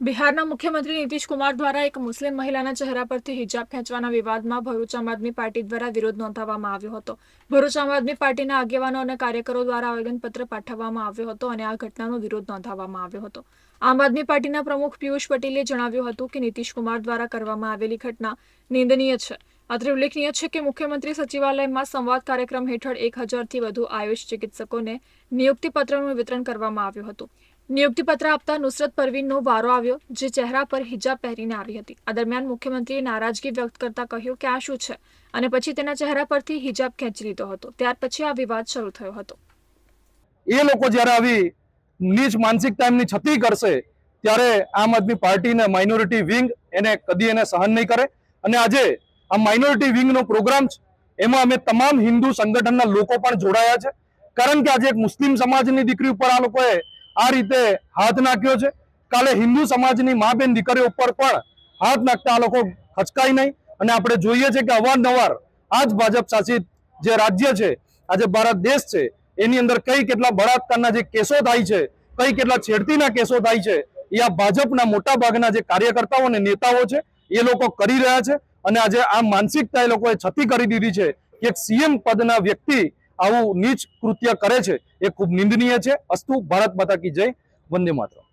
બિહારના મુખ્યમંત્રી નીતિશ કુમાર દ્વારા એક મુસ્લિમ મહિલાના ચહેરા પરથી હિજાબ ખેંચવાના વિવાદમાં ભરૂચ આમ આદમી પાર્ટી દ્વારા વિરોધ નોંધાવવામાં આવ્યો હતો. ભરૂચ આમ આદમી પાર્ટીના આગેવાનો અને કાર્યકરો દ્વારા આવેદનપત્ર પાઠવવામાં આવ્યો હતો અને આ ઘટનાનો વિરોધ નોંધાવવામાં આવ્યો હતો. આમ આદમી પાર્ટીના પ્રમુખ પિયુષ પટેલે જણાવ્યું હતું કે નીતિશ કુમાર દ્વારા કરવામાં આવેલી ઘટના નિંદનીય છે. અત્રે ઉલ્લેખનીય છે કે મુખ્યમંત્રી સચિવાલયમાં સંવાદ કાર્યક્રમ હેઠળ એક હજારથી વધુ આયુષ ચિકિત્સકોને નિયુક્તિપત્રનું વિતરણ કરવામાં આવ્યું હતું. નિયુક્તિપત્ર આપતા નુસરત પરવીનનો વારો આવ્યો, જે ચહેરા પર હિજાબ પહેરીને આવી હતી. આ દરમિયાન મુખ્યમંત્રીએ નારાજગી વ્યક્ત કરતા કહ્યું કે આ શું છે? અને પછી તેના ચહેરા પરથી હિજાબ ખેંચી લીધો હતો. ત્યાર પછી આ વિવાદ શરૂ થયો હતો. એ લોકો જ્યારે આવી નીચ માનસિકતા એમની છતી કરશે, ત્યારે આમ આદમી પાર્ટીને માઇનોરિટી વિંગ એને કદી એને સહન નહીં કરે. અને આજે આ માઇનોરિટી વિંગનો પ્રોગ્રામ છે. એમાં અમે તમામ હિન્દુ સંગઠનના લોકો પણ જોડાયા છે. કારણ કે આજે એક મુસ્લિમ સમાજની દીકરી ઉપર આ લોકોએ આ રીતે હાથ નાખ્યો છે. કાલે હિન્દુ સમાજની મા બેન દીકરીઓ ઉપર પણ હાથ નાખતા આ લોકો ખચકાય નહીં. અને આપણે જોઈએ છે કે અવારનવાર આ જ ભાજપ શાસિત જે રાજ્ય છે આજે ભારત દેશ છે, એની અંદર કઈ કેટલા બળાત્કારના જે કેસો થાય છે, કઈ કેટલા છેડતીના કેસો થાય છે, એ આ ભાજપના મોટા ભાગના જે કાર્યકર્તાઓ અને નેતાઓ છે, એ લોકો કરી રહ્યા છે. અને આજે આ માનસિકતા એ લોકોએ છતી કરી દીધી છે કે એક સીએમ પદના વ્યક્તિ આવું નીચ કૃત્ય કરે છે એ ખૂબ નિંદનીય છે. અસ્તુ, ભારત માતા કી જય. વંદે માતરમ.